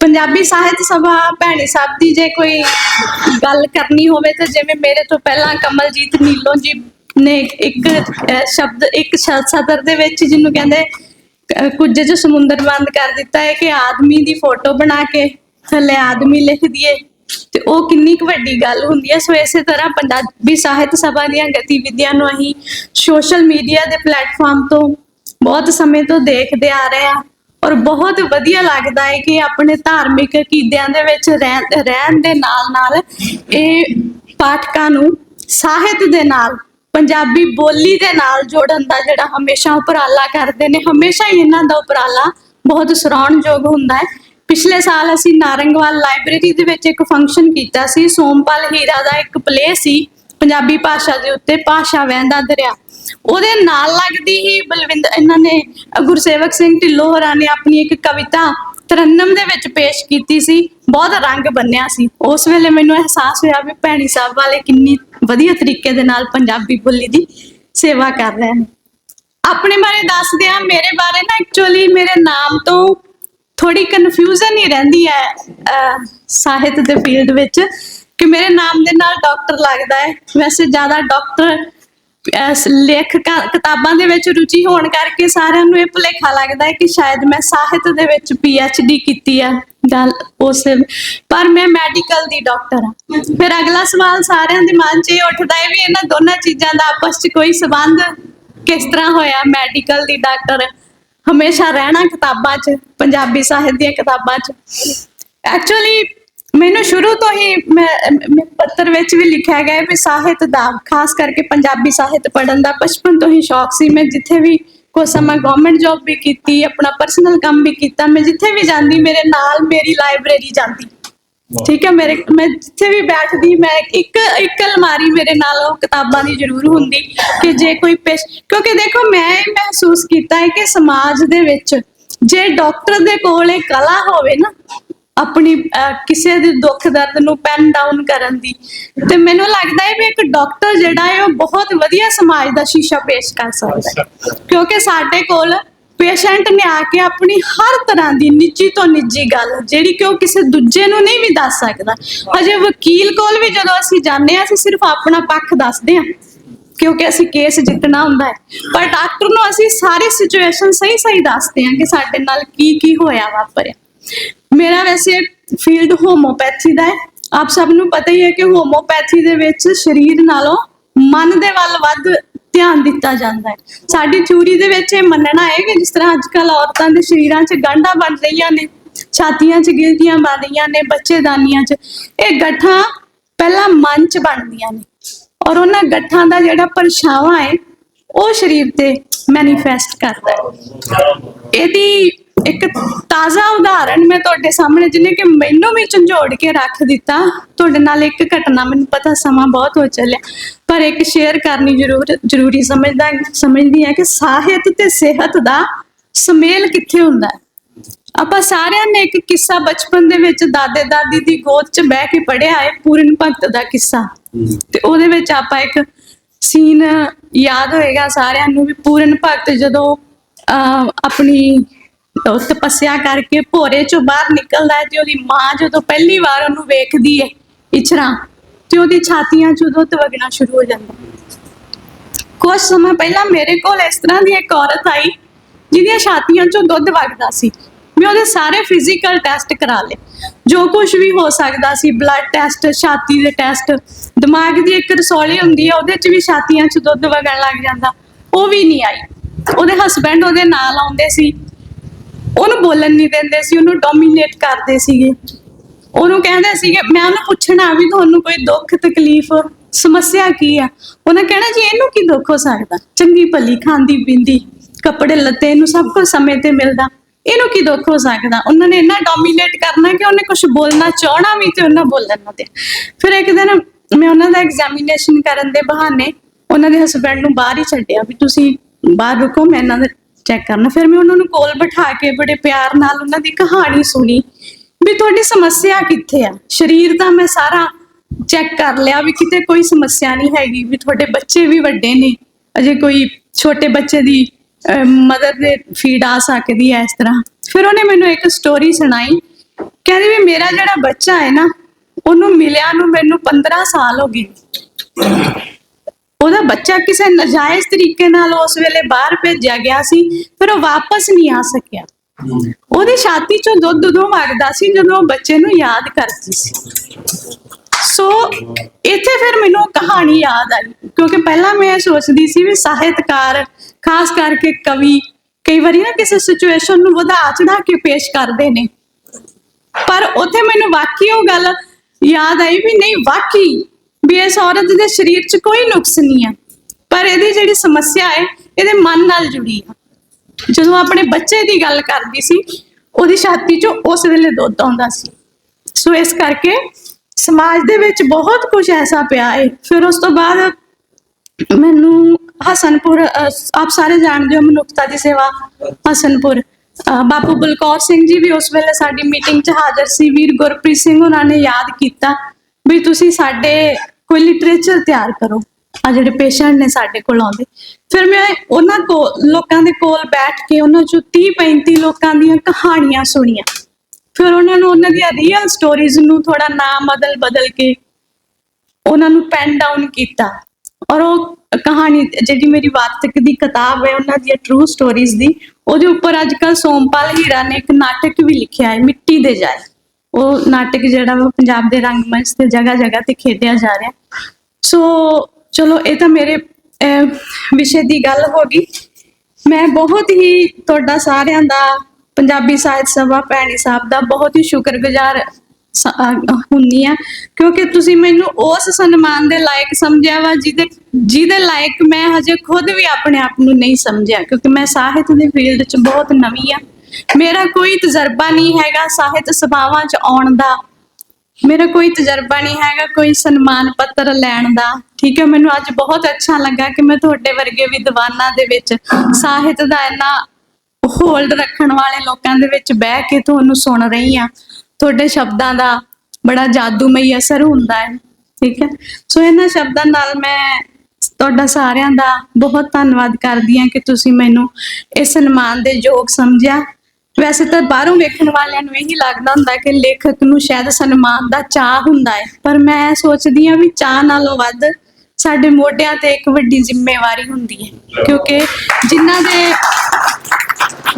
ਪੰਜਾਬੀ ਸਾਹਿਤ ਸਭਾ ਭੈਣੀ ਸਾਹਿਬ ਦੀ ਜੇ ਕੋਈ ਗੱਲ ਕਰਨੀ ਹੋਵੇ ਤਾਂ ਜਿਵੇਂ ਮੇਰੇ ਤੋਂ ਪਹਿਲਾਂ ਕਮਲਜੀਤ ਨੀਲੋਂ ਜੀ ਨੇ ਇੱਕ ਸ਼ਬਦ, ਇੱਕ ਸ਼- ਦੇ ਵਿੱਚ ਜਿਹਨੂੰ ਕਹਿੰਦੇ ਕੁਝ ਜੋ ਸਮੁੰਦਰ ਬੰਦ ਕਰ ਦਿੱਤਾ ਹੈ ਕਿ ਆਦਮੀ ਦੀ ਫੋਟੋ ਬਣਾ ਕੇ ਥੱਲੇ ਆਦਮੀ ਲਿਖ ਦਈਏ। ਤੇ ਉਹ ਕਿੰਨੀ ਕੁ ਵੱਡੀ ਗੱਲ ਹੁੰਦੀ ਹੈ। ਸੋ ਇਸੇ ਤਰ੍ਹਾਂ ਪੰਜਾਬੀ ਸਾਹਿਤ ਸਭਾ ਦੀਆਂ ਗਤੀਵਿਧੀਆਂ ਨੂੰ ਅਸੀਂ ਸੋਸ਼ਲ ਮੀਡੀਆ ਦੇ ਪਲੇਟਫਾਰਮ ਤੋਂ ਬਹੁਤ ਸਮੇਂ ਤੋਂ ਦੇਖਦੇ ਆ ਰਹੇ ਆ ਔਰ ਬਹੁਤ ਵਧੀਆ ਲੱਗਦਾ ਹੈ ਕਿ ਆਪਣੇ ਧਾਰਮਿਕ ਕੀਦਿਆਂ ਦੇ ਵਿੱਚ ਰਹਿ- ਰਹਿਣ ਦੇ ਨਾਲ ਨਾਲ ਇਹ ਪਾਠਕਾਂ ਨੂੰ ਸਾਹਿਤ ਦੇ ਨਾਲ, ਪੰਜਾਬੀ ਬੋਲੀ ਦੇ ਨਾਲ ਜੋੜਨ ਦਾ ਜਿਹੜਾ ਹਮੇਸ਼ਾ ਉਪਰਾਲਾ ਕਰਦੇ ਨੇ, ਹਮੇਸ਼ਾ ਹੀ ਇਹਨਾਂ ਦਾ ਉਪਰਾਲਾ ਬਹੁਤ ਸਰਾਹਣਯੋਗ ਹੁੰਦਾ ਹੈ। ਪਿਛਲੇ ਸਾਲ ਅਸੀਂ ਨਾਰੰਗਵਾਲ ਲਾਇਬ੍ਰੇਰੀ ਦੇ ਵਿੱਚ ਇੱਕ ਫੰਕਸ਼ਨ ਕੀਤਾ ਸੀ, ਸੋਮਪਾਲ ਹੀਰਾ ਦਾ ਇੱਕ ਪਲੇ ਸੀ, ਪੰਜਾਬੀ ਭਾਸ਼ਾ ਦੇ ਉੱਤੇ ਭਾਸ਼ਾ ਵਹਿੰਦਾ ਦਰਿਆ। ਉਹਦੇ ਨਾਲ ਲੱਗਦੀ ਹੀ ਬਲਵਿੰਦਰ ਇਹਨਾਂ ਨੇ ਗੁਰਸੇਵਕ ਸਿੰਘ ਢਿੱਲੋਂ ਹੋਰਾਂ ਨੇ ਆਪਣੀ ਇੱਕ ਕਵਿਤਾ ਤਰੰਨਮ ਦੇ ਵਿੱਚ ਪੇਸ਼ ਕੀਤੀ ਸੀ ਬਹੁਤ ਰੰਗ ਬੰਨਿਆ ਸੀ। ਉਸ ਵੇਲੇ ਮੈਨੂੰ ਅਹਿਸਾਸ ਹੋਇਆ ਵੀ ਭੈਣੀ ਸਾਹਿਬ ਵਾਲੇ ਕਿੰਨੀ ਵਧੀਆ ਤਰੀਕੇ ਦੇ ਨਾਲ ਪੰਜਾਬੀ ਬੋਲੀ ਦੀ ਸੇਵਾ ਕਰ ਰਹੇ ਨੇ ਆਪਣੇ ਬਾਰੇ ਦੱਸਦੇ ਆ ਮੇਰੇ ਬਾਰੇ ਨਾ ਐਕਚੁਅਲੀ ਮੇਰੇ ਨਾਮ ਤੋਂ ਥੋੜੀ ਕਨਫਿਊਜ਼ਨ ਹੀ ਰਹਿੰਦੀ ਹੈ ਅਹ, ਸਾਹਿਤ ਦੇ ਫੀਲਡ ਵਿੱਚ ਕਿ ਮੇਰੇ ਨਾਮ ਦੇ ਨਾਲ ਡਾਕਟਰ ਲੱਗਦਾ ਹੈ। ਵੈਸੇ ਜ਼ਿਆਦਾ ਡਾਕਟਰ ਲੇਖ ਕਿਤਾਬਾਂ ਦੇ ਵਿੱਚ ਰੁਚੀ ਹੋਣ ਕਰਕੇ ਸਾਰਿਆਂ ਨੂੰ ਇਹ ਭੁਲੇਖਾ ਲੱਗਦਾ ਹੈ ਕਿ ਸ਼ਾਇਦ ਮੈਂ ਸਾਹਿਤ ਦੇ ਵਿੱਚ ਡੀ ਕੀਤੀ ਆ ਗੱਲ ਉਸ ਪਰ ਮੈਂ ਮੈਡੀਕਲ ਦੀ ਡਾਕਟਰ ਹਾਂ। ਫਿਰ ਅਗਲਾ ਸਵਾਲ ਸਾਰਿਆਂ ਦੇ ਮਨ 'ਚ ਇਹ ਉੱਠਦਾ ਹੈ ਵੀ ਇਹਨਾਂ ਦੋਨਾਂ ਚੀਜ਼ਾਂ ਦਾ ਆਪਸ 'ਚ ਕੋਈ ਸਬੰਧ ਕਿਸ ਤਰ੍ਹਾਂ ਹੋਇਆ? ਮੈਡੀਕਲ ਦੀ ਡਾਕਟਰ ਹਮੇਸ਼ਾ ਰਹਿਣਾ ਕਿਤਾਬਾਂ 'ਚ, ਪੰਜਾਬੀ ਸਾਹਿਤ ਦੀਆਂ ਕਿਤਾਬਾਂ 'ਚ। ਐਕਚੁਅਲੀ ਮੈਨੂੰ ਸ਼ੁਰੂ ਤੋਂ ਹੀ ਮੈਂ ਮੈਂ ਪੱਤਰ ਵਿੱਚ ਵੀ ਲਿਖਿਆ ਗਿਆ ਹੈ ਵੀ ਸਾਹਿਤ ਦਾ ਖਾਸ ਕਰਕੇ ਪੰਜਾਬੀ ਸਾਹਿਤ ਪੜ੍ਹਨ ਦਾ ਬਚਪਨ ਤੋਂ ਹੀ ਸ਼ੌਕ ਸੀ। ਮੈਂ ਜਿੱਥੇ ਵੀ ਕੋਈ ਸਮਾਂ ਗਵਰਨਮੈਂਟ ਜੌਬ ਵੀ ਕੀਤੀ ਆਪਣਾ ਪਰਸਨਲ ਕੰਮ ਵੀ ਕੀਤਾ ਮੈਂ ਜਿੱਥੇ ਵੀ ਜਾਂਦੀ ਮੇਰੇ ਨਾਲ ਮੇਰੀ ਲਾਇਬ੍ਰੇਰੀ ਜਾਂਦੀ। ਠੀਕ ਹੈ ਮੇਰੇ ਮੈਂ ਜਿੱਥੇ ਵੀ ਬੈਠਦੀ ਮੈਂ ਇੱਕ ਇੱਕ ਅਲਮਾਰੀ ਮੇਰੇ ਨਾਲ ਉਹ ਕਿਤਾਬਾਂ ਦੀ ਜ਼ਰੂਰ ਹੁੰਦੀ ਕਿ ਜੇ ਕੋਈ ਕਿਉਂਕਿ ਦੇਖੋ ਮੈਂ ਇਹ ਮਹਿਸੂਸ ਕੀਤਾ ਹੈ ਕਿ ਸਮਾਜ ਦੇ ਵਿੱਚ ਜੇ ਡਾਕਟਰ ਦੇ ਕੋਲ ਇਹ ਕਲਾ ਹੋਵੇ ਨਾ ਆਪਣੀ ਕਿਸੇ ਦੇ ਦੁੱਖ ਦਰਦ ਨੂੰ ਪੈਨ ਡਾਊਨ ਕਰਨ ਦੀ। ਤੇ ਮੈਨੂੰ ਲੱਗਦਾ ਹੈ ਵੀ ਇੱਕ ਡਾਕਟਰ ਜਿਹੜਾ ਹੈ ਉਹ ਬਹੁਤ ਵਧੀਆ ਸਮਾਜ ਦਾ ਸ਼ੀਸ਼ਾ ਪੇਸ਼ ਕਰ ਸਕਦਾ ਹੈ। ਕਿਉਂਕਿ ਸਾਡੇ ਕੋਲ ਪੇਸ਼ੈਂਟ ਨੇ ਆ ਕੇ ਆਪਣੀ ਹਰ ਤਰ੍ਹਾਂ ਦੀ ਨਿੱਜੀ ਤੋਂ ਨਿੱਜੀ ਗੱਲ ਜਿਹੜੀ ਕਿ ਉਹ ਕਿਸੇ ਦੂਜੇ ਨੂੰ ਨਹੀਂ ਵੀ ਦੱਸ ਸਕਦਾ। ਹਜੇ ਵਕੀਲ ਕੋਲ ਵੀ ਜਦੋਂ ਅਸੀਂ ਜਾਂਦੇ ਹਾਂ ਅਸੀਂ ਸਿਰਫ ਆਪਣਾ ਪੱਖ ਦੱਸਦੇ ਹਾਂ ਕਿਉਂਕਿ ਅਸੀਂ ਕੇਸ ਜਿੱਤਣਾ ਹੁੰਦਾ ਹੈ। ਪਰ ਡਾਕਟਰ ਨੂੰ ਅਸੀਂ ਸਾਰੀ ਸਿਚੁਏਸ਼ਨ ਸਹੀ ਸਹੀ ਦੱਸਦੇ ਹਾਂ ਕਿ ਸਾਡੇ ਨਾਲ ਕੀ ਕੀ ਹੋਇਆ ਵਾਪਰਿਆ। ਮੇਰਾ ਵੈਸੇ ਫੀਲਡ ਹੋਮੋਪੈਥੀ ਦਾ ਹੈ। ਆਪ ਸਭ ਨੂੰ ਪਤਾ ਹੀ ਹੈ ਕਿ ਹੋਮੋਪੈਥੀ ਦੇ ਵਿੱਚ ਸਰੀਰ ਨਾਲੋਂ ਮਨ ਦੇ ਵੱਲ ਵੱਧ ਧਿਆਨ ਦਿੱਤਾ ਜਾਂਦਾ ਹੈ। ਸਾਡੀ ਥਿਊਰੀ ਦੇ ਵਿੱਚ ਇਹ ਮੰਨਣਾ ਹੈ ਕਿ ਜਿਸ ਤਰ੍ਹਾਂ ਅੱਜ-ਕੱਲ ਔਰਤਾਂ ਦੇ ਸਰੀਰਾਂ 'ਚ ਗੰਢਾਂ ਬਣ ਰਹੀਆਂ ਨੇ, ਛਾਤੀਆਂ 'ਚ ਗਿਲਟੀਆਂ ਬਣ ਰਹੀਆਂ ਨੇ, ਬੱਚੇਦਾਨੀਆਂ 'ਚ, ਇਹ ਗੱਠਾਂ ਪਹਿਲਾਂ ਮਨ 'ਚ ਬਣਦੀਆਂ ਨੇ। ਔਰ ਉਹਨਾਂ ਗੱਠਾਂ ਦਾ ਜਿਹੜਾ ਪਰਛਾਵਾਂ ਹੈ, ਉਹ ਸਰੀਰ ਤੇ ਮੈਨੀਫੈਸਟ ਕਰਦਾ ਹੈ। ਇਹਦੀ ਇੱਕ ਤਾਜ਼ਾ ਉਦਾਹਰਣ ਮੈਂ ਤੁਹਾਡੇ ਸਾਹਮਣੇ ਜਿਹਨੇ ਕਿ ਮੈਨੂੰ ਵੀ ਝੰਜੋੜ ਕੇ ਰੱਖ ਦਿੱਤਾ। ਤੁਹਾਡੇ ਨਾਲ ਇੱਕ ਘਟਨਾ ਮੈਨੂੰ ਪਤਾ ਸਮਾਂ ਬਹੁਤ ਹੋ ਚੱਲਿਆ ਪਰ ਇੱਕ ਸ਼ੇਅਰ ਕਰਨੀ ਜ਼ਰੂਰ ਜ਼ਰੂਰੀ ਸਮਝਦਾ ਸਮਝਦੀ ਹੈ ਕਿ ਸਾਹਿਤ ਤੇ ਸਿਹਤ ਦਾ ਸੁਮੇਲ ਕਿੱਥੇ ਹੁੰਦਾ ਹੈ। ਆਪਾਂ ਸਾਰਿਆਂ ਨੇ ਇੱਕ ਕਿੱਸਾ ਬਚਪਨ ਦੇ ਵਿੱਚ ਦਾਦੇ ਦਾਦੀ ਦੀ ਗੋਦ 'ਚ ਬਹਿ ਕੇ ਪੜਿਆ ਹੈ ਪੂਰਨ ਭਗਤ ਦਾ ਕਿੱਸਾ। ਤੇ ਉਹਦੇ ਵਿੱਚ ਆਪਾਂ ਇੱਕ ਸੀਨ ਯਾਦ ਹੋਏਗਾ ਸਾਰਿਆਂ ਨੂੰ ਵੀ ਪੂਰਨ ਭਗਤ ਜਦੋਂ ਆਪਣੀ ਉਹ ਤਪੱਸਿਆ ਕਰਕੇ ਭੋਰੇ ਚੋਂ ਬਾਹਰ ਨਿਕਲਦਾ ਹੈ ਤੇ ਉਹਦੀ ਮਾਂ ਜਦੋਂ ਪਹਿਲੀ ਵਾਰ ਉਹਨੂੰ ਵੇਖਦੀ ਹੈ ਇਛਰਾ, ਤੇ ਉਹਦੀ ਛਾਤੀਆਂ 'ਚੋਂ ਦੁੱਧ ਵਗਣਾ ਸ਼ੁਰੂ ਹੋ ਜਾਂਦਾ ਕੁਝ ਸਮਾਂ ਪਹਿਲਾਂ ਮੇਰੇ ਕੋਲ ਇਸ ਤਰ੍ਹਾਂ ਦੀ ਇੱਕ ਔਰਤ ਆਈ, ਜਿਹਦੀਆਂ ਛਾਤੀਆਂ 'ਚੋਂ ਦੁੱਧ ਵਗਦਾ ਸੀ। ਮੈਂ ਉਹਦੇ ਸਾਰੇ ਫਿਜ਼ੀਕਲ ਟੈਸਟ ਕਰਾ ਲਏ। ਜੋ ਕੁਝ ਵੀ ਹੋ ਸਕਦਾ ਸੀ ਬਲੱਡ ਟੈਸਟ ਛਾਤੀ ਦੇ ਟੈਸਟ ਦਿਮਾਗ ਦੀ ਇੱਕ ਰਸੌਲੀ ਹੁੰਦੀ ਹੈ, ਉਹਦੇ 'ਚ ਵੀ ਛਾਤੀਆਂ 'ਚ ਦੁੱਧ ਵਗਣ ਲੱਗ ਜਾਂਦਾ। ਉਹ ਵੀ ਨਹੀਂ ਆਈ। ਉਹਦੇ ਹਸਬੰਡ ਉਹਦੇ ਨਾਲ ਆਉਂਦੇ ਸੀ। ਉਹਨੂੰ ਬੋਲਣ ਨਹੀਂ ਦਿੰਦੇ ਸੀ, ਉਹਨੂੰ ਡੋਮੀਨੇਟ ਕਰਦੇ ਸੀਗੇ। ਉਹਨੂੰ ਕਹਿੰਦੇ ਸੀਗੇ, ਮੈਂ ਉਹਨੂੰ ਪੁੱਛਣਾ ਵੀ ਤੁਹਾਨੂੰ ਕੋਈ ਦੁੱਖ, ਤਕਲੀਫ, ਸਮੱਸਿਆ ਕੀ ਆ? ਉਹਨੇ ਕਹਿਣਾ ਜੀ, ਇਹਨੂੰ ਕੀ ਦੁੱਖ ਹੋ ਸਕਦਾ? ਚੰਗੀ ਭਲੀ, ਖਾਂਦੀ ਪੀਂਦੀ, ਕੱਪੜੇ ਲੱਤੇ, ਇਹਨੂੰ ਸਭ ਕੁਝ ਸਮੇਂ ਤੇ ਮਿਲਦਾ। ਇਹਨੂੰ ਕੀ ਦੁੱਖ ਹੋ ਸਕਦਾ? ਉਹਨਾਂ ਨੇ ਇੰਨਾ ਡੋਮੀਨੇਟ ਕਰਨਾ ਕਿ ਉਹਨੇ ਕੁਝ ਬੋਲਣਾ ਚਾਹਣਾ ਵੀ ਤੇ ਉਹਨਾਂ ਬੋਲਣ ਨਾ ਦੇ ਫਿਰ ਇੱਕ ਦਿਨ ਮੈਂ ਉਹਨਾਂ ਦਾ ਐਗਜ਼ਾਮੀਨੇਸ਼ਨ ਕਰਨ ਦੇ ਬਹਾਨੇ ਉਹਨਾਂ ਦੇ ਹਸਬੰਡ ਨੂੰ ਬਾਹਰ ਹੀ ਛੱਡਿਆ ਵੀ ਤੁਸੀਂ ਬਾਹਰ ਰੁਕੋ, ਮੈਂ ਇਹਨਾਂ ਦੇ ਚੈੱਕ ਕਰਨਾ। ਫਿਰ ਮੈਂ ਉਹਨਾਂ ਨੂੰ ਕੋਲ ਬਿਠਾ ਕੇ ਬੜੇ ਪਿਆਰ ਨਾਲ ਉਹਨਾਂ ਦੀ ਕਹਾਣੀ ਸੁਣੀ ਵੀ ਤੁਹਾਡੀ ਸਮੱਸਿਆ ਕਿੱਥੇ ਆ? ਸਰੀਰ ਤਾਂ ਮੈਂ ਸਾਰਾ ਚੈੱਕ ਕਰ ਲਿਆ ਵੀ ਕਿਤੇ ਕੋਈ ਸਮੱਸਿਆ ਨਹੀਂ ਹੈਗੀ, ਵੀ ਤੁਹਾਡੇ ਬੱਚੇ ਵੀ ਵੱਡੇ ਨੇ। ਅਜੇ ਕੋਈ ਛੋਟੇ ਬੱਚੇ ਦੀ ਮਦਰ ਦੇ ਫੀਡ ਆ ਸਕਦੀ ਹੈ ਇਸ ਤਰ੍ਹਾਂ। ਫਿਰ ਉਹਨੇ ਮੈਨੂੰ ਇੱਕ ਸਟੋਰੀ ਸੁਣਾਈ। ਕਹਿੰਦੀ ਵੀ ਮੇਰਾ ਜਿਹੜਾ ਬੱਚਾ ਹੈ ਨਾ, ਉਹਨੂੰ ਮਿਲਿਆ ਨੂੰ ਮੈਨੂੰ 15 ਸਾਲ ਹੋ ਗਏ। ਉਹਦਾ ਬੱਚਾ ਕਿਸੇ ਨਜਾਇਜ਼ ਤਰੀਕੇ ਨਾਲ ਉਸ ਵੇਲੇ ਬਾਹਰ ਭੇਜਿਆ ਗਿਆ ਸੀ ਫਿਰ ਉਹ ਵਾਪਸ ਨਹੀਂ ਆ ਸਕਿਆ। ਉਹਦੀ ਛਾਤੀ ਚੋਂ ਦੁੱਧ ਉਦੋਂ ਵਗਦਾ ਸੀ ਜਦੋਂ ਉਹ ਬੱਚੇ ਨੂੰ ਯਾਦ ਕਰਦੀ ਸੀ। ਸੋ ਇੱਥੇ ਫਿਰ ਮੈਨੂੰ ਕਹਾਣੀ ਯਾਦ ਆਈ ਕਿਉਂਕਿ ਪਹਿਲਾਂ ਮੈਂ ਸੋਚਦੀ ਸੀ ਵੀ ਸਾਹਿਤਕਾਰ ਖਾਸ ਕਰਕੇ ਕਵੀ ਕਈ ਵਾਰੀ ਨਾ ਕਿਸੇ ਸਿਚੁਏਸ਼ਨ ਨੂੰ ਵਧਾ ਚੜਾ ਕੇ ਪੇਸ਼ ਕਰਦੇ ਨੇ। ਪਰ ਉੱਥੇ ਮੈਨੂੰ ਵਾਕਈ ਉਹ ਗੱਲ ਯਾਦ ਆਈ ਵੀ ਨਹੀਂ ਵਾਕਈ ਵੀ ਇਸ ਔਰਤ ਦੇ ਸਰੀਰ 'ਚ ਕੋਈ ਨੁਕਸ ਨਹੀਂ ਆ ਪਰ ਇਹਦੀ ਜਿਹੜੀ ਸਮੱਸਿਆ ਹੈ ਇਹਦੇ ਮਨ ਨਾਲ ਜੁੜੀ ਆ। ਜਦੋਂ ਆਪਣੇ ਬੱਚੇ ਦੀ ਗੱਲ ਕਰਦੀ ਸੀ ਉਹਦੀ ਛਾਤੀ 'ਚੋਂ ਉਸ ਵੇਲੇ ਦੁੱਧ ਆਉਂਦਾ ਸੀ। ਸੋ ਇਸ ਕਰਕੇ ਸਮਾਜ ਦੇ ਵਿੱਚ ਬਹੁਤ ਕੁਝ ਐਸਾ ਪਿਆ ਹੈ ਫਿਰ ਉਸ ਤੋਂ ਬਾਅਦ ਮੈਨੂੰ ਹਸਨਪੁਰ ਆਪ ਸਾਰੇ ਜਾਣਦੇ ਹੋ ਮਨੁੱਖਤਾ ਦੀ ਸੇਵਾ ਹਸਨਪੁਰ। ਅਹ, ਬਾਪੂ ਬਲਕੌਰ ਸਿੰਘ ਜੀ ਵੀ ਉਸ ਵੇਲੇ ਸਾਡੀ ਮੀਟਿੰਗ 'ਚ ਹਾਜ਼ਰ ਸੀ। ਵੀਰ ਗੁਰਪ੍ਰੀਤ ਸਿੰਘ ਉਹਨਾਂ ਨੇ ਯਾਦ ਕੀਤਾ ਵੀ ਤੁਸੀਂ ਸਾਡੇ ਕੋਈ ਲਿਟਰੇਚਰ ਤਿਆਰ ਕਰੋ। ਆ ਜਿਹੜੇ ਪੇਸ਼ੈਂਟ ਨੇ ਸਾਡੇ ਕੋਲ ਆਉਂਦੇ। ਫਿਰ ਮੈਂ ਉਹਨਾਂ ਕੋਲ ਲੋਕਾਂ ਦੇ ਕੋਲ ਬੈਠ ਕੇ ਉਹਨਾਂ ਚੋਂ 30 35 ਲੋਕਾਂ ਦੀਆਂ ਕਹਾਣੀਆਂ ਸੁਣੀਆਂ। ਫਿਰ ਉਹਨਾਂ ਨੂੰ ਉਹਨਾਂ ਦੀਆਂ ਰੀਅਲ ਸਟੋਰੀਜ਼ ਨੂੰ ਥੋੜਾ ਨਾਮ ਬਦਲ ਬਦਲ ਕੇ ਉਹਨਾਂ ਨੂੰ ਪੈਨ ਡਾਊਨ ਕੀਤਾ। ਔਰ ਉਹ ਕਹਾਣੀ ਜਿਹੜੀ ਮੇਰੀ ਵਾਰਤਕ ਦੀ ਕਿਤਾਬ ਹੈ, ਉਹਨਾਂ ਦੀਆਂ ਟਰੂ ਸਟੋਰੀਜ਼ ਦੀ, ਉਹਦੇ ਉੱਪਰ ਅੱਜ ਕੱਲ ਸੋਮਪਾਲ ਹੀਰਾ ਨੇ ਇੱਕ ਨਾਟਕ ਵੀ ਲਿਖਿਆ ਹੈ, ਮਿੱਟੀ ਦੇ ਜਾਏ ਉਹ ਨਾਟਕ ਜਿਹੜਾ ਵਾ, ਪੰਜਾਬ ਦੇ ਰੰਗਮੰਚ ਤੇ ਜਗ੍ਹਾ ਜਗ੍ਹਾ ਤੇ ਖੇਡਿਆ ਜਾ ਰਿਹਾ। ਸੋ ਚਲੋ, ਇਹ ਤਾਂ ਮੇਰੇ ਵਿਸ਼ੇ ਦੀ ਗੱਲ ਹੋ ਗਈ। ਮੈਂ ਬਹੁਤ ਹੀ ਤੁਹਾਡਾ ਸਾਰਿਆਂ ਦਾ, ਪੰਜਾਬੀ ਸਾਹਿਤ ਸਭਾ ਭੈਣੀ ਸਾਹਿਬ ਦਾ ਬਹੁਤ ਹੀ ਸ਼ੁਕਰਗੁਜ਼ਾਰ ਸ- ਅਹ ਹੁੰਨੀ ਆ ਕਿਉਂਕਿ ਤੁਸੀਂ ਮੈਨੂੰ ਉਸ ਸਨਮਾਨ ਦੇ ਲਾਇਕ ਸਮਝਿਆ ਵਾ, ਜਿਹਦੇ ਜਿਹਦੇ ਲਾਇਕ ਮੈਂ ਹਜੇ ਖੁਦ ਵੀ ਆਪਣੇ ਆਪ ਨੂੰ ਨਹੀਂ ਸਮਝਿਆ। ਕਿਉਂਕਿ ਮੈਂ ਸਾਹਿਤ ਦੇ ਫੀਲਡ 'ਚ ਬਹੁਤ ਨਵੀਂ ਆ ਮੇਰਾ ਕੋਈ ਤਜਰਬਾ ਨਹੀਂ ਹੈਗਾ ਸਾਹਿਤ ਸਭਾਵਾਂ 'ਚ ਆਉਣ ਦਾ। ਮੇਰਾ ਕੋਈ ਤਜਰਬਾ ਨਹੀਂ ਹੈਗਾ ਕੋਈ ਸਨਮਾਨ ਪੱਤਰ ਲੈਣ ਦਾ। ਠੀਕ ਹੈ, ਮੈਨੂੰ ਅੱਜ ਬਹੁਤ ਅੱਛਾ ਲੱਗਾ ਕਿ ਮੈਂ ਤੁਹਾਡੇ ਵਰਗੇ ਵਿਦਵਾਨਾਂ ਦੇ ਵਿੱਚ ਸਾਹਿਤ ਦਾ ਇੰਨਾ ਹੋਲਡ ਰੱਖਣ ਵਾਲੇ ਲੋਕਾਂ ਦੇ ਵਿੱਚ ਬਹਿ ਕੇ ਤੁਹਾਨੂੰ ਸੁਣ ਰਹੀ ਆ ਤੁਹਾਡੇ ਸ਼ਬਦਾਂ ਦਾ ਬੜਾ ਜਾਦੂਮਈ ਅਸਰ ਹੁੰਦਾ ਹੈ। ਠੀਕ ਹੈ, ਸੋ ਇਹਨਾਂ ਸ਼ਬਦਾਂ ਨਾਲ ਮੈਂ ਤੁਹਾਡਾ ਸਾਰਿਆਂ ਦਾ ਬਹੁਤ ਧੰਨਵਾਦ ਕਰਦੀ ਹਾਂ ਕਿ ਤੁਸੀਂ ਮੈਨੂੰ ਇਸ ਸਨਮਾਨ ਦੇ ਯੋਗ ਸਮਝਿਆ। ਵੈਸੇ ਤਾਂ ਬਾਹਰੋਂ ਵੇਖਣ ਵਾਲਿਆਂ ਨੂੰ ਇਹੀ ਲੱਗਦਾ ਹੁੰਦਾ ਕਿ ਲੇਖਕ ਨੂੰ ਸ਼ਾਇਦ ਸਨਮਾਨ ਦਾ ਚਾਹ ਹੁੰਦਾ ਹੈ। ਪਰ ਮੈਂ ਸੋਚਦੀ ਹਾਂ ਵੀ ਚਾਹ ਨਾਲੋਂ ਵੱਧ ਸਾਡੇ ਮੋਢਿਆਂ ਤੇ ਇੱਕ ਵੱਡੀ ਜ਼ਿੰਮੇਵਾਰੀ ਹੁੰਦੀ ਹੈ। ਕਿਉਂਕਿ ਜਿਨ੍ਹਾਂ ਦੇ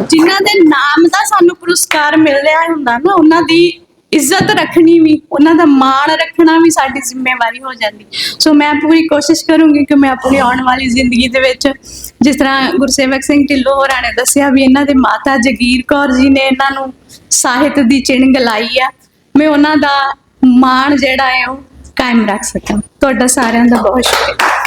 ਜਿਨ੍ਹਾਂ ਦੇ ਨਾਮ ਦਾ ਸਾਨੂੰ ਪੁਰਸਕਾਰ ਮਿਲ ਰਿਹਾ ਹੁੰਦਾ ਨਾ, ਉਹਨਾਂ ਦੀ ਇੱਜ਼ਤ ਰੱਖਣੀ ਵੀ, ਉਹਨਾਂ ਦਾ ਮਾਣ ਰੱਖਣਾ ਵੀ ਸਾਡੀ ਜ਼ਿੰਮੇਵਾਰੀ ਹੋ ਜਾਂਦੀ। ਸੋ ਮੈਂ ਪੂਰੀ ਕੋਸ਼ਿਸ਼ ਕਰੂੰਗੀ ਕਿ ਮੈਂ ਆਪਣੀ ਆਉਣ ਵਾਲੀ ਜ਼ਿੰਦਗੀ ਦੇ ਵਿੱਚ ਜਿਸ ਤਰ੍ਹਾਂ ਗੁਰਸੇਵਕ ਸਿੰਘ ਢਿੱਲੋਂ ਹੋਰਾਂ ਨੇ ਦੱਸਿਆ ਵੀ ਇਹਨਾਂ ਦੇ ਮਾਤਾ ਜਗੀਰ ਕੌਰ ਜੀ ਨੇ ਇਹਨਾਂ ਨੂੰ ਸਾਹਿਤ ਦੀ ਚਿੰਗ ਲਾਈ ਆ। ਮੈਂ ਉਹਨਾਂ ਦਾ ਮਾਣ ਜਿਹੜਾ ਹੈ ਉਹ ਕਾਇਮ ਰੱਖ ਸਕਾਂ। ਤੁਹਾਡਾ ਸਾਰਿਆਂ ਦਾ ਬਹੁਤ ਸ਼ੁਕਰੀਆ।